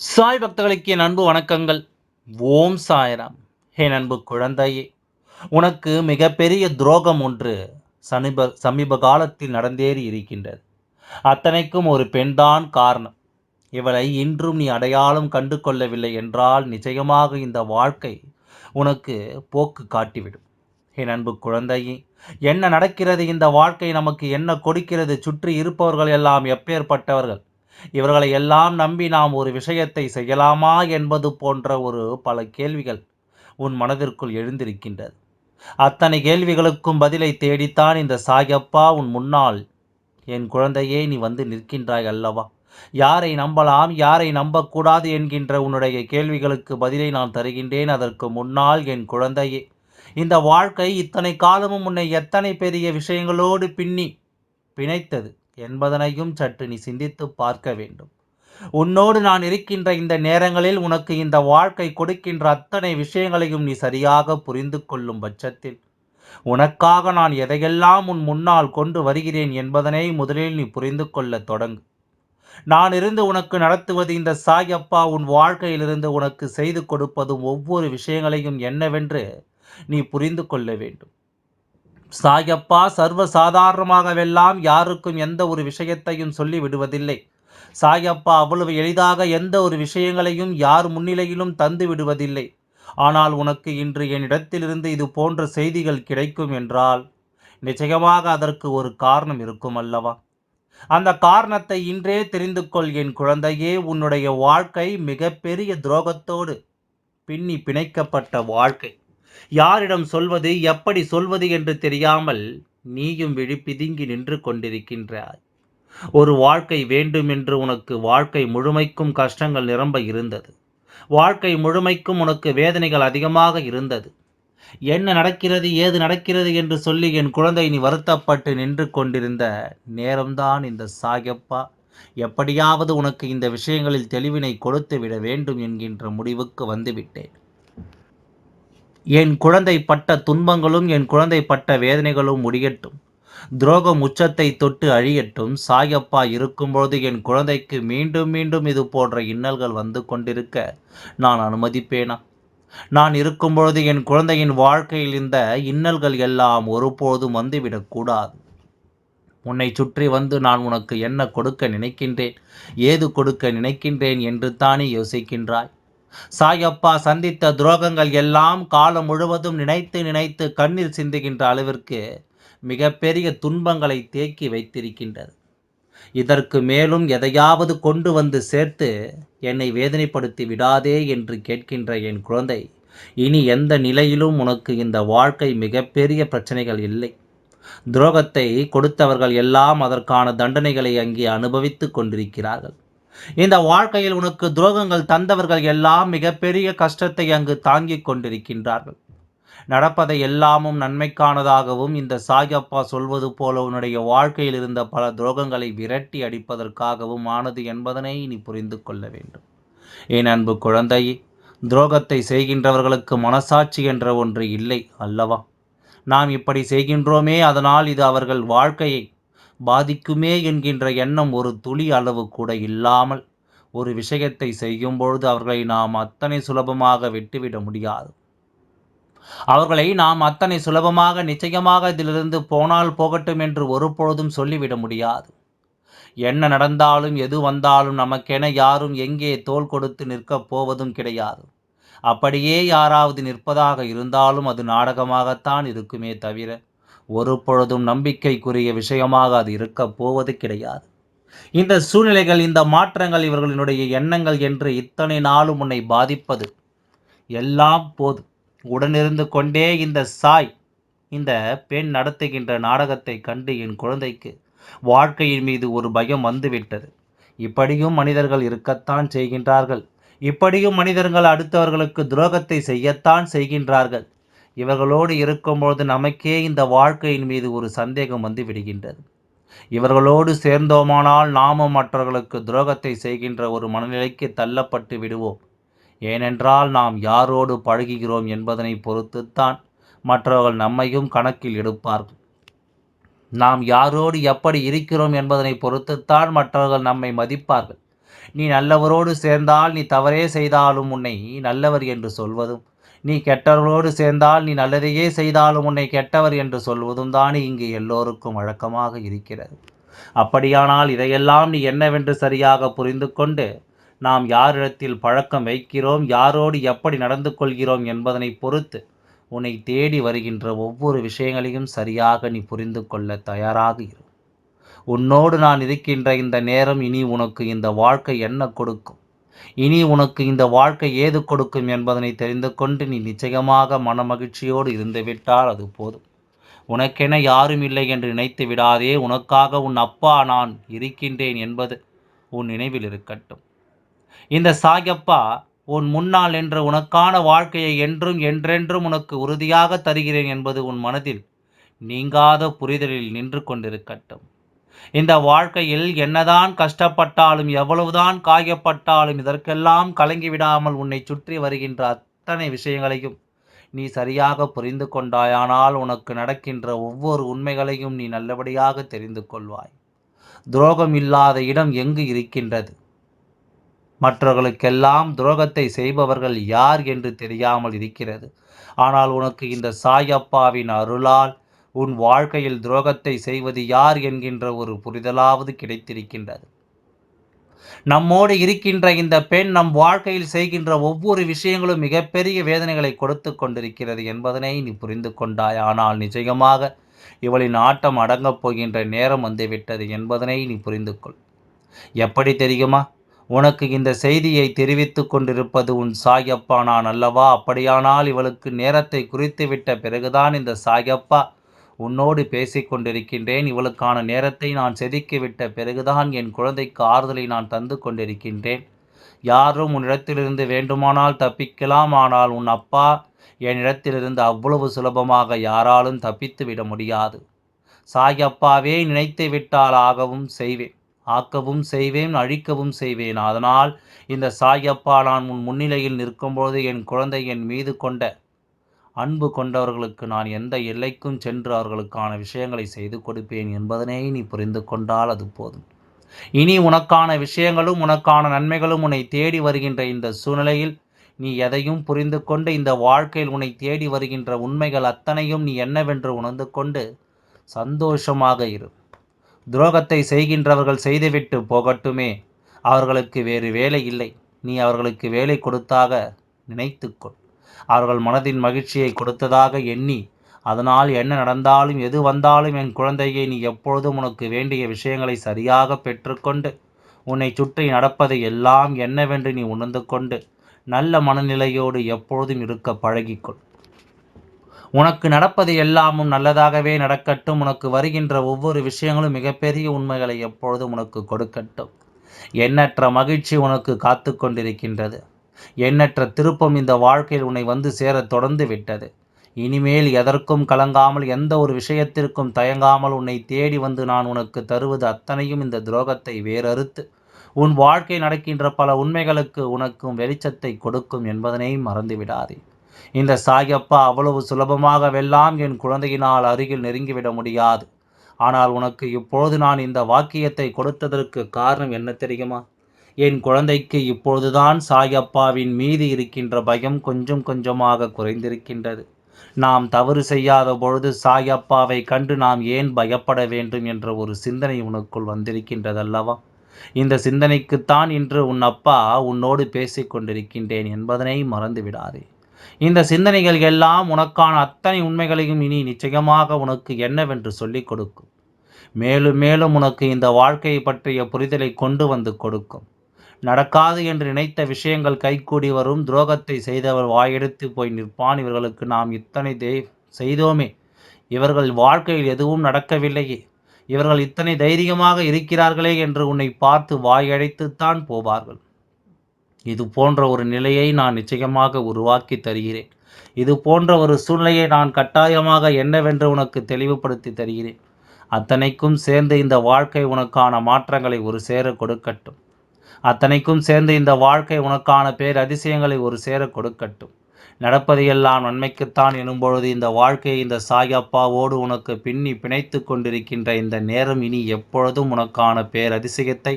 சாய் பக்தர்களுக்கு என் அன்பு வணக்கங்கள். ஓம் சாய்ராம். என் அன்பு குழந்தையே உனக்கு மிகப்பெரிய துரோகம் ஒன்று சமீப சமீப காலத்தில் நடந்தேறி இருக்கின்றது. அத்தனைக்கும் ஒரு பெண்தான் காரணம். இவளை இன்றும் நீ அடையாளம் கண்டு கொள்ளவில்லை என்றால் நிச்சயமாக இந்த வாழ்க்கை உனக்கு போக்கு காட்டிவிடும். என் அன்பு குழந்தையே என்ன நடக்கிறது? இந்த வாழ்க்கை நமக்கு என்ன கொடுக்கிறது? சுற்றி இருப்பவர்கள் எல்லாம் எப்பேற்பட்டவர்கள்? இவர்களை எல்லாம் நம்பி நாம் ஒரு விஷயத்தை செய்யலாமா என்பது போன்ற ஒரு பல கேள்விகள் உன் மனதிற்குள் எழுந்திருக்கின்றது. அத்தனை கேள்விகளுக்கும் பதிலை தேடித்தான் இந்த சாயப்பா உன் முன்னால் என் குழந்தையே நீ வந்து நிற்கின்றாய் அல்லவா? யாரை நம்பலாம் யாரை நம்பக்கூடாது என்கின்ற உன்னுடைய கேள்விகளுக்கு பதிலை நான் தருகின்றேன். அதற்கு முன்னால் என் குழந்தையே இந்த வாழ்க்கை இத்தனை காலமும் உன்னை எத்தனை பெரிய விஷயங்களோடு பின்னி பிணைத்தது. என்பதனையும் சற்று நீ சிந்தித்து பார்க்க வேண்டும். உன்னோடு நான் இருக்கின்ற இந்த நேரங்களில் உனக்கு இந்த வாழ்க்கை கொடுக்கின்ற அத்தனை விஷயங்களையும் நீ சரியாக புரிந்து கொள்ளும் பட்சத்தில் உனக்காக நான் எதையெல்லாம் உன் முன்னால் கொண்டு வருகிறேன் என்பதனை முதலில் நீ புரிந்து கொள்ள தொடங்கு. நான் இருந்து உனக்கு நடத்துவது இந்த சாயப்பா உன் வாழ்க்கையிலிருந்து உனக்கு செய்து கொடுப்பதும் ஒவ்வொரு விஷயங்களையும் என்னவென்று நீ புரிந்து கொள்ள வேண்டும். சாயப்பா சர்வ சாதாரணமாகவெல்லாம் யாருக்கும் எந்த ஒரு விஷயத்தையும் சொல்லி விடுவதில்லை. சாயப்பா அவ்வளவு எளிதாக எந்த ஒரு விஷயங்களையும் யார் முன்னிலையிலும் தந்து விடுவதில்லை. ஆனால் உனக்கு இன்று என்னிடத்திலிருந்து இது போன்ற செய்திகள் கிடைக்கும் என்றால் நிச்சயமாக அதற்கு ஒரு காரணம் இருக்கும் அல்லவா? அந்த காரணத்தை இன்றே தெரிந்து கொள் என் குழந்தையே. உன்னுடைய வாழ்க்கை மிகப்பெரிய துரோகத்தோடு பின்னி பிணைக்கப்பட்ட வாழ்க்கை. யாரிடம் சொல்வது எப்படி சொல்வது என்று தெரியாமல் நீயும் விழிப்பிதுங்கி நின்று கொண்டிருக்கின்றாய். ஒரு வாழ்க்கை வேண்டுமென்று உனக்கு வாழ்க்கை முழுமைக்கும் கஷ்டங்கள் நிரம்ப இருந்தது. வாழ்க்கை முழுமைக்கும் உனக்கு வேதனைகள் அதிகமாக இருந்தது. என்ன நடக்கிறது ஏது நடக்கிறது என்று சொல்லி என் குழந்தை நீ வருத்தப்பட்டு நின்று கொண்டிருந்த நேரம்தான் இந்த சாயப்பா. எப்படியாவது உனக்கு இந்த விஷயங்களில் தெளிவினை கொடுத்து விட வேண்டும் என்கின்ற முடிவுக்கு வந்துவிட்டேன். என் குழந்தை பட்ட துன்பங்களும் என் குழந்தை பட்ட வேதனைகளும் முடியட்டும். துரோகம் உச்சத்தை தொட்டு அழியட்டும். சாயப்பா இருக்கும்பொழுது என் குழந்தைக்கு மீண்டும் மீண்டும் இது போன்ற இன்னல்கள் வந்து கொண்டிருக்க நான் அனுமதிப்பேனா? நான் இருக்கும்பொழுது என் குழந்தையின் வாழ்க்கையில் இந்த இன்னல்கள் எல்லாம் ஒருபோதும் வந்துவிடக்கூடாது உன்னை சுற்றி வந்து நான் உனக்கு என்ன கொடுக்க நினைக்கின்றேன்? ஏது கொடுக்க நினைக்கின்றேன்? என்று தானே யோசிக்கின்றாய். சாயப்பா சந்தித்த துரோகங்கள் எல்லாம் காலம் முழுவதும் நினைத்து நினைத்து கண்ணீர் சிந்துகின்ற அளவிற்கு மிகப்பெரிய துன்பங்களை தேக்கி வைத்திருக்கின்றது. இதற்கு மேலும் எதையாவது கொண்டு வந்து சேர்த்து என்னை வேதனைப்படுத்தி விடாதே என்று கேட்கின்ற என் குழந்தை இனி எந்த நிலையிலும் உனக்கு இந்த வாழ்க்கை மிகப்பெரிய பிரச்சனைகள் இல்லை. துரோகத்தை கொடுத்தவர்கள் எல்லாம் அதற்கான தண்டனைகளை அங்கே அனுபவித்து கொண்டிருக்கிறார்கள். இந்த வாழ்க்கையில் உனக்கு துரோகங்கள் தந்தவர்கள் எல்லாம் மிகப்பெரிய கஷ்டத்தை அங்கு தாங்கிக் கொண்டிருக்கின்றார்கள். நடப்பதை எல்லாமும் நன்மைக்கானதாகவும் இந்த சாயப்பா சொல்வது போல உன்னுடைய வாழ்க்கையில் இருந்த பல துரோகங்களை விரட்டி அடிப்பதற்காகவும் ஆனது என்பதனை நீ புரிந்து கொள்ள வேண்டும். என் அன்பு குழந்தையே துரோகத்தை செய்கின்றவர்களுக்கு மனசாட்சி என்ற ஒன்று இல்லை அல்லவா? நாம் இப்படி செய்கின்றோமே அதனால் இது அவர்கள் வாழ்க்கையை பாதிக்குமே என்கின்ற எண்ணம் ஒரு துளி அளவு கூட இல்லாமல் ஒரு விஷயத்தை செய்யும் பொழுது அவர்களை நாம் அத்தனை சுலபமாக விட்டுவிட முடியாது. அவர்களை நாம் அத்தனை சுலபமாக நிச்சயமாக இதிலிருந்து போனால் போகட்டும் என்று ஒருபொழுதும் சொல்லிவிட முடியாது. என்ன நடந்தாலும் எது வந்தாலும் நமக்கென யாரும் எங்கே தோல் கொடுத்து நிற்கப் போவதும் கிடையாது. அப்படியே யாராவது நிற்பதாக இருந்தாலும் அது நாடகமாகத்தான் இருக்குமே தவிர ஒரு பொழுதும் நம்பிக்கைக்குரிய விஷயமாக அது இருக்கப் போவது கிடையாது. இந்த சூழ்நிலைகள் இந்த மாற்றங்கள் இவர்களினுடைய எண்ணங்கள் என்று இத்தனை நாளும் உன்னை பாதிப்பது எல்லாம் போதும். உடனிருந்து கொண்டே இந்த சாய் இந்த பெண் நடத்துகின்ற நாடகத்தை கண்டு என் குழந்தைக்கு வாழ்க்கையின் மீது ஒரு பயம் வந்துவிட்டது. இப்படியும் மனிதர்கள் இருக்கத்தான் செய்கின்றார்கள். இப்படியும் மனிதர்கள் அடுத்தவர்களுக்கு துரோகத்தை செய்யத்தான் செய்கின்றார்கள். இவர்களோடு இருக்கும்பொழுது நமக்கே இந்த வாழ்க்கையின் மீது ஒரு சந்தேகம் வந்து விடுகின்றது. இவர்களோடு சேர்ந்தோமானால் நாமும் மற்றவர்களுக்கு துரோகத்தை செய்கின்ற ஒரு மனநிலைக்கு தள்ளப்பட்டு விடுவோம். ஏனென்றால் நாம் யாரோடு பழகுகிறோம் என்பதனை பொறுத்துத்தான் மற்றவர்கள் நம்மையும் கணக்கில் எடுப்பார்கள். நாம் யாரோடு எப்படி இருக்கிறோம் என்பதனை பொறுத்துத்தான் மற்றவர்கள் நம்மை மதிப்பார்கள். நீ நல்லவரோடு சேர்ந்தால் நீ தவறே செய்தாலும் உன்னை நல்லவர் என்று சொல்வதும் நீ கெட்டவர்களோடு சேர்ந்தால் நீ நல்லதையே செய்தாலும் உன்னை கெட்டவர் என்று சொல்வதும் தானே இங்கு எல்லோருக்கும் வழக்கமாக இருக்கிறது. அப்படியானால் இதையெல்லாம் நீ என்னவென்று சரியாக புரிந்து கொண்டு நாம் யாரிடத்தில் பழக்கம் வைக்கிறோம் யாரோடு எப்படி நடந்து கொள்கிறோம் என்பதனை பொறுத்து உன்னை தேடி வருகின்ற ஒவ்வொரு விஷயங்களையும் சரியாக நீ புரிந்து கொள்ள தயாராக இரு. உன்னோடு நான் இருக்கின்ற இந்த நேரம் இனி உனக்கு இந்த வாழ்க்கை என்ன கொடுக்கும்? இனி உனக்கு இந்த வாழ்க்கை ஏது கொடுக்கும் என்பதனை தெரிந்து கொண்டு நீ நிச்சயமாக மனமகிழ்ச்சியோடு இருந்துவிட்டால் அது போதும். உனக்கென யாரும் இல்லை என்று நினைத்து விடாதே உனக்காக உன் அப்பா நான் இருக்கின்றேன் என்பது உன் நினைவில் இருக்கட்டும். இந்த சாயப்பா உன் முன்னால் என்ற உனக்கான வாழ்க்கையை என்றும் என்றென்றும் உனக்கு உறுதியாக தருகிறேன் என்பது உன் மனதில் நீங்காத புரிதலில் நின்று கொண்டிருக்கட்டும். இந்த வாழ்க்கையில் என்னதான் கஷ்டப்பட்டாலும் எவ்வளவுதான் காயப்பட்டாலும் இதற்கெல்லாம் கலங்கிவிடாமல் உன்னை சுற்றி வருகின்ற அத்தனை விஷயங்களையும் நீ சரியாக புரிந்து கொண்டாயானால் உனக்கு நடக்கின்ற ஒவ்வொரு உண்மைகளையும் நீ நல்லபடியாக தெரிந்து கொள்வாய். துரோகம் இல்லாத இடம் எங்கு இருக்கின்றது? மற்றவர்களுக்கெல்லாம் துரோகத்தை செய்பவர்கள் யார் என்று தெரியாமல் இருக்கிறது. ஆனால் உனக்கு இந்த சாயப்பாவின் அருளால் உன் வாழ்க்கையில் துரோகத்தை செய்வது யார் என்கின்ற ஒரு புரிதலாவது கிடைத்திருக்கின்றது. நம்மோடு இருக்கின்ற இந்த பெண் நம் வாழ்க்கையில் செய்கின்ற ஒவ்வொரு விஷயங்களும் மிகப்பெரிய வேதனைகளை கொடுத்து கொண்டிருக்கிறது என்பதனை நீ புரிந்து கொண்டாய். ஆனால் நிச்சயமாக இவளின் ஆட்டம் அடங்கப் போகின்ற நேரம் வந்துவிட்டது என்பதனை நீ புரிந்து கொள். எப்படி தெரியுமா? உனக்கு இந்த செய்தியை தெரிவித்து கொண்டிருப்பது உன் சாயப்பா. நான் அல்லவா? அப்படியானால் இவளுக்கு நேரத்தை குறித்துவிட்ட பிறகுதான் இந்த சாயப்பா உன்னோடு பேசிக்கொண்டிருக்கின்றேன். இவளுக்கான நேரத்தை நான் செதுக்கிவிட்ட பிறகுதான் என் குழந்தைக்கு ஆறுதலை நான் தந்து கொண்டிருக்கின்றேன். யாரும் உன்னிடத்திலிருந்து வேண்டுமானால் தப்பிக்கலாம். ஆனால் உன் அப்பா என்னிடத்திலிருந்து அவ்வளவு சுலபமாக யாராலும் தப்பித்து விட முடியாது சாயப்பாவே நினைத்து விட்டால் ஆகவும் செய்வேன் ஆக்கவும் செய்வேன் அழிக்கவும் செய்வேன். அதனால் இந்த சாயப்பா நான் உன் முன்னிலையில் நிற்கும்போது என் குழந்தை என் மீது கொண்ட அன்பு கொண்டவர்களுக்கு நான் எந்த எல்லைக்கும் சென்று அவர்களுக்கான விஷயங்களை செய்து கொடுப்பேன் என்பதனை நீ புரிந்து கொண்டால் அது போதும். இனி உனக்கான விஷயங்களும் உனக்கான நன்மைகளும் உன்னை தேடி வருகின்ற இந்த சூழ்நிலையில் நீ எதையும் புரிந்து கொண்டு இந்த வாழ்க்கையில் உன்னை தேடி வருகின்ற உண்மைகள் அத்தனையும் நீ என்னவென்று உணர்ந்து கொண்டு சந்தோஷமாக இரு. துரோகத்தை செய்கின்றவர்கள் செய்துவிட்டு போகட்டுமே. அவர்களுக்கு வேறு வேலை இல்லை. நீ அவர்களுக்கு வேலை கொடுத்தாக நினைத்துக்கொள். அவர்கள் மனதின் மகிழ்ச்சியை கொடுத்ததாக எண்ணி அதனால் என்ன நடந்தாலும் எது வந்தாலும் என் குழந்தையை நீ எப்பொழுதும் உனக்கு வேண்டிய விஷயங்களை சரியாக பெற்றுக்கொண்டு உன்னை சுற்றி நடப்பதை எல்லாம் என்னவென்று நீ உணர்ந்து கொண்டு நல்ல மனநிலையோடு எப்பொழுதும் இருக்க பழகிக்கொள். உனக்கு நடப்பது எல்லாமும் நல்லதாகவே நடக்கட்டும். உனக்கு வருகின்ற ஒவ்வொரு விஷயங்களும் மிகப்பெரிய உண்மைகளை எப்பொழுதும் உனக்கு கொடுக்கட்டும். எண்ணற்ற மகிழ்ச்சி உனக்கு காத்து கொண்டிருக்கின்றது எண்ணற்ற திருப்பம் இந்த வாழ்க்கையில் உன்னை வந்து சேர தொடர்ந்து விட்டது. இனிமேல் எதற்கும் கலங்காமல் எந்த ஒரு விஷயத்திற்கும் தயங்காமல் உன்னை தேடி வந்து நான் உனக்கு தருவது அத்தனையும் இந்த துரோகத்தை வேறறுத்து. உன் வாழ்க்கை நடக்கின்ற பல உண்மைகளுக்கு உனக்கும் வெளிச்சத்தை கொடுக்கும் என்பதனை மறந்துவிடாதே இந்த சாயப்பா அவ்வளவு சுலபமாக வெல்லாம் என் குழந்தையினால் அருகில் நெருங்கிவிட முடியாது. ஆனால் உனக்கு இப்பொழுது நான் இந்த வாக்கியத்தை கொடுத்ததற்கு காரணம் என்ன தெரியுமா? என் குழந்தைக்கு இப்பொழுதுதான் சாயப்பாவின் மீது இருக்கின்ற பயம் கொஞ்சம் கொஞ்சமாக குறைந்திருக்கின்றது. நாம் தவறு செய்யாத பொழுது சாயப்பாவை கண்டு நாம் ஏன் பயப்பட வேண்டும் என்ற ஒரு சிந்தனை உனக்குள் வந்திருக்கின்றதல்லவா? இந்த சிந்தனைக்குத்தான் இன்று உன் அப்பா உன்னோடு பேசிக் கொண்டிருக்கின்றேன் என்பதனை மறந்து விடாதே. இந்த சிந்தனைகள் எல்லாம் உனக்கான அத்தனை உண்மைகளையும் இனி நிச்சயமாக உனக்கு என்னவென்று சொல்லிக் கொடுக்கும். மேலும் மேலும் உனக்கு இந்த வாழ்க்கையை பற்றிய புரிதலை கொண்டு வந்து கொடுக்கும். நடக்காது என்று நினைத்த விஷயங்கள் கைகூடி வரும். துரோகத்தை செய்தவர் வாயெடுத்து போய் நிற்பான். இவர்களுக்கு நாம் இத்தனை தே செய்தோமே. இவர்கள் வாழ்க்கையில் எதுவும் நடக்கவில்லையே. இவர்கள் இத்தனை தைரியமாக இருக்கிறார்களே என்று உன்னை பார்த்து வாயடைத்துத்தான் போவார்கள். இது போன்ற ஒரு நிலையை நான் நிச்சயமாக உருவாக்கி தருகிறேன். இது போன்ற ஒரு சூழ்நிலையை நான் கட்டாயமாக என்னவென்று உனக்கு தெளிவுபடுத்தி தருகிறேன். அத்தனைக்கும் சேர்ந்து இந்த வாழ்க்கை உனக்கான மாற்றங்களை ஒரு சேர கொடுக்கட்டும். அத்தனைக்கும் சேர்ந்து இந்த வாழ்க்கை உனக்கான பேர் அதிசயங்களை ஒரு சேர கொடுக்கட்டும். நடப்பதையெல்லாம் நன்மைக்குத்தான் எனும்பொழுது இந்த வாழ்க்கையை இந்த சாயப்பாவோடு உனக்கு பின்னி பிணைத்து கொண்டிருக்கின்ற இந்த நேரம் இனி எப்பொழுதும் உனக்கான பேர் அதிசயத்தை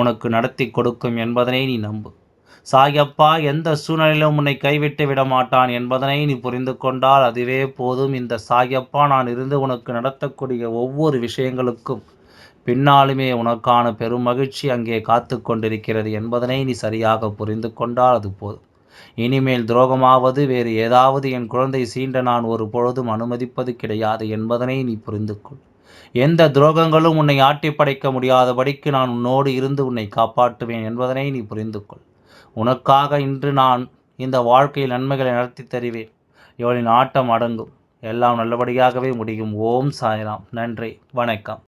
உனக்கு நடத்தி கொடுக்கும் என்பதனை நீ நம்பு. சாயப்பா எந்த சூழ்நிலையிலும் உன்னை கைவிட்டு விட மாட்டான் என்பதனை நீ புரிந்து கொண்டால் அதுவே போதும். இந்த சாயப்பா நான் இருந்து உனக்கு நடத்தக்கூடிய ஒவ்வொரு விஷயங்களுக்கும் பின்னாலுமே உனக்கான பெரும் மகிழ்ச்சி அங்கே காத்து கொண்டிருக்கிறது என்பதனை நீ சரியாக புரிந்து கொண்டால் அது போதும். இனிமேல் துரோகமாவது வேறு ஏதாவது என் குழந்தை சீண்ட நான் ஒரு பொழுதும் அனுமதிப்பது கிடையாது என்பதனை நீ புரிந்து கொள். எந்த துரோகங்களும் உன்னை ஆட்டி படைக்க முடியாதபடிக்கு நான் உன்னோடு இருந்து உன்னை காப்பாற்றுவேன் என்பதனை நீ புரிந்து கொள். உனக்காக இன்று நான் இந்த வாழ்க்கையில் நன்மைகளை நடத்தி தருவேன். இவளின் ஆட்டம் அடங்கும். எல்லாம் நல்லபடியாகவே முடியும். ஓம் சாய்ராம். நன்றி. வணக்கம்.